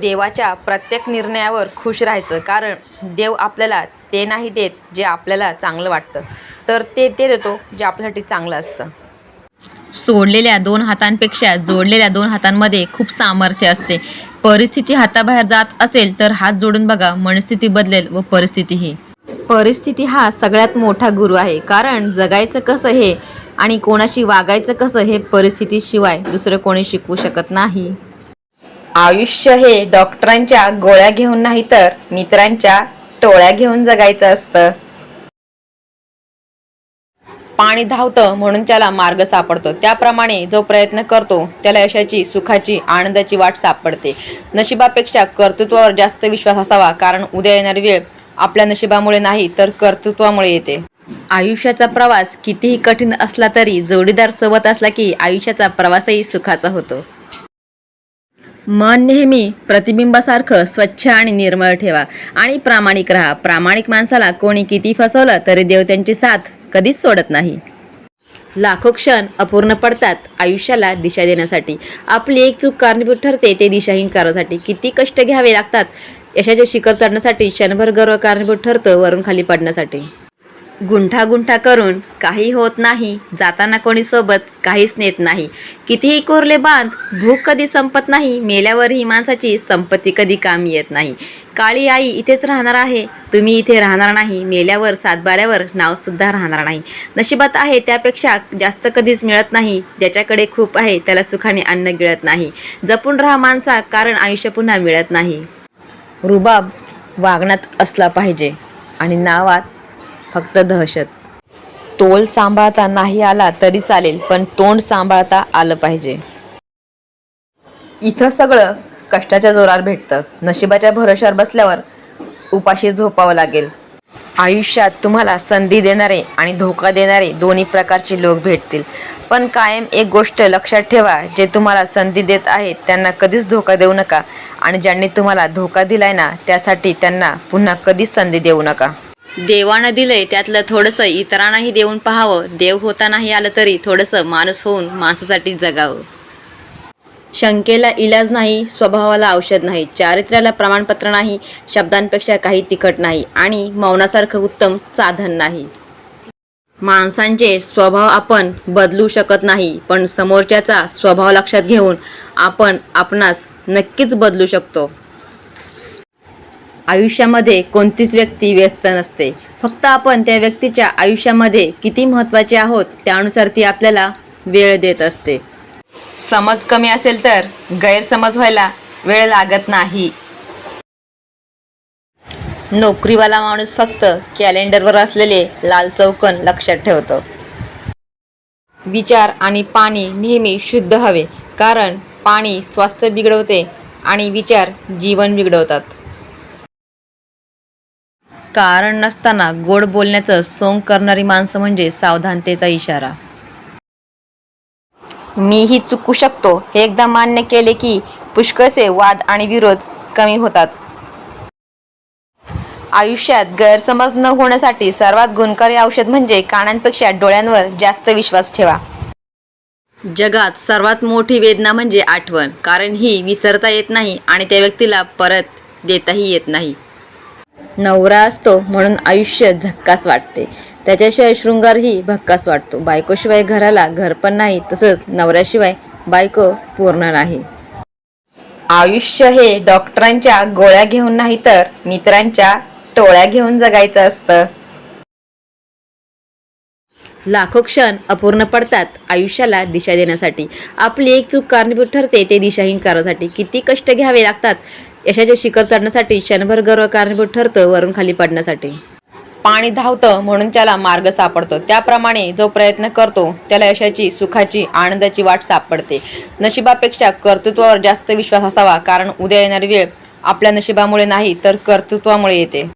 देवाच्या प्रत्येक निर्णयावर खुश राहायचं. कारण देव आपल्याला ते नाही देत जे आपल्याला चांगलं वाटतं. तर ते ते देतो जे आपल्यासाठी चांगलं असतं. सोडलेल्या दोन हातांपेक्षा जोडलेल्या दोन हातांमध्ये खूप सामर्थ्य असते. परिस्थिती हाताबाहेर जात असेल तर हात जोडून बघा मनस्थिती बदलेल व परिस्थितीही. परिस्थिती हा सगळ्यात मोठा गुरु आहे. कारण जगायचं कसं हे आणि कोणाशी वागायचं कसं हे परिस्थितीशिवाय दुसरं कोणी शिकवू शकत नाही. आयुष्य हे डॉक्टरांच्या गोळ्या घेऊन नाही तर मित्रांच्या टोळ्या घेऊन जगायचं असतं. पाणी धावतं म्हणून त्याला मार्ग सापडतो. त्याप्रमाणे जो प्रयत्न करतो त्याला यशाची सुखाची आनंदाची वाट सापडते. नशिबापेक्षा कर्तृत्वावर जास्त विश्वास असावा कारण उद्या येणारी वेळ आपल्या नशिबामुळे नाही तर कर्तृत्वामुळे येते. आयुष्याचा प्रवास कितीही कठीण असला तरी जोडीदार सोबत असला की आयुष्याचा प्रवासही सुखाचा होतो. मन नेहमी प्रतिबिंबासारखं स्वच्छ आणि निर्मळ ठेवा. आणि प्रामाणिक राहा. प्रामाणिक माणसाला कोणी किती फसवलं तरी देव त्यांची साथ कधीच सोडत नाही. लाखो क्षण अपूर्ण पडतात आयुष्याला दिशा देण्यासाठी. आपली एक चूक कारणीभूत ठरते ते दिशाहीन करण्यासाठी किती कष्ट घ्यावे लागतात? यशाचे शिखर चढण्यासाठी क्षणभर गर्व कारणीभूत ठरतं वरून खाली पडण्यासाठी. गुंठागुंठा करून काही होत नाही जाताना कोणी सोबत काहीच नेत नाही. कितीही कोरले बांध भूक कधी संपत नाही मेल्यावरही माणसाची संपत्ती कधी कामी येत नाही. काळी आई इथेच राहणार आहे तुम्ही इथे राहणार नाही मेल्यावर सातबाऱ्यावर नावसुद्धा राहणार नाही. नशिबात आहे त्यापेक्षा जास्त कधीच मिळत नाही ज्याच्याकडे खूप आहे त्याला सुखाने अन्न गिळत नाही. जपून राहा माणसा कारण आयुष्य पुन्हा मिळत नाही. रुबाब वागण्यात असला पाहिजे आणि नावात फक्त दहशत. तोल सांभाळता नाही आला तरी चालेल पण तोंड सांभाळता आलं पाहिजे. इथं सगळं कष्टाच्या जोरावर भेटतं. नशिबाच्या भरोश्यावर बसल्यावर उपाशी झोपावं लागेल. आयुष्यात तुम्हाला संधी देणारे आणि धोका देणारे दोन्ही प्रकारचे लोक भेटतील. पण कायम एक गोष्ट लक्षात ठेवा जे तुम्हाला संधी देत आहेत त्यांना कधीच धोका देऊ नका. आणि ज्यांनी तुम्हाला धोका दिलाय ना त्यासाठी त्यांना पुन्हा कधीच संधी देऊ नका. देवानं दिलंय त्यातलं थोडंसं इतरांनाही देऊन पाहावं. देव होता नाही आलं तरी थोडंसं माणूस होऊन माणसासाठी जगावं. शंकेला इलाज नाही स्वभावाला औषध नाही चारित्र्याला प्रमाणपत्र नाही शब्दांपेक्षा काही तिखट नाही आणि मौनासारखं उत्तम साधन नाही. माणसांचे स्वभाव आपण बदलू शकत नाही पण समोरच्याचा स्वभाव लक्षात घेऊन आपण आपणास नक्कीच बदलू शकतो. आयुष्यामध्ये कोणतीच व्यक्ती व्यस्त नसते. फक्त आपण त्या व्यक्तीच्या आयुष्यामध्ये किती महत्त्वाचे आहोत त्यानुसार ती आपल्याला वेळ देत असते. समज कमी असेल तर गैरसमज व्हायला वेळ लागत नाही. नोकरीवाला माणूस फक्त कॅलेंडरवर असलेले लाल चौकन लक्षात ठेवतो. विचार आणि पाणी नेहमी शुद्ध हवे कारण पाणी स्वास्थ्य बिघडवते आणि विचार जीवन बिघडवतात. कारण नसताना गोड बोलण्याचं सोंग करणारी माणसं म्हणजे सावधानतेचा इशारा. मीही चुकू शकतो. हे एकदा मान्य केले की पुष्कळसे वाद आणि विरोध कमी होतात. आयुष्यात गैरसमज न होण्यासाठी सर्वात गुणकारी औषध म्हणजे कानांपेक्षा डोळ्यांवर जास्त विश्वास ठेवा. जगात सर्वात मोठी वेदना म्हणजे आठवण. कारण ही विसरता येत नाही आणि त्या व्यक्तीला परत देताही येत नाही. नवरा असतो म्हणून आयुष्य झक्कास वाटते. त्याच्याशिवाय शृंगारही भक्कास वाटतो. बायकोशिवाय घराला घर पण नाही तसंच नवऱ्याशिवाय बायको पूर्ण नाही. आयुष्य हे डॉक्टरांच्या गोळ्या घेऊन नाही तर मित्रांच्या टोळ्या घेऊन जगायचं असतं. लाखो क्षण अपूर्ण पडतात आयुष्याला दिशा देण्यासाठी. आपली एक चूक कारणीभूत ठरते ते दिशाहीन करण्यासाठी किती कष्ट घ्यावे लागतात यशाचे शिखर चढण्यासाठी क्षणभर गर्व कारणीभूत ठरतं वरून खाली पडण्यासाठी. पाणी धावतं म्हणून त्याला मार्ग सापडतो. त्याप्रमाणे जो प्रयत्न करतो त्याला यशाची सुखाची आनंदाची वाट सापडते. नशिबापेक्षा कर्तृत्वावर जास्त विश्वास असावा कारण उद्या येणारी वेळ आपल्या नशिबामुळे नाही तर कर्तृत्वामुळे येते.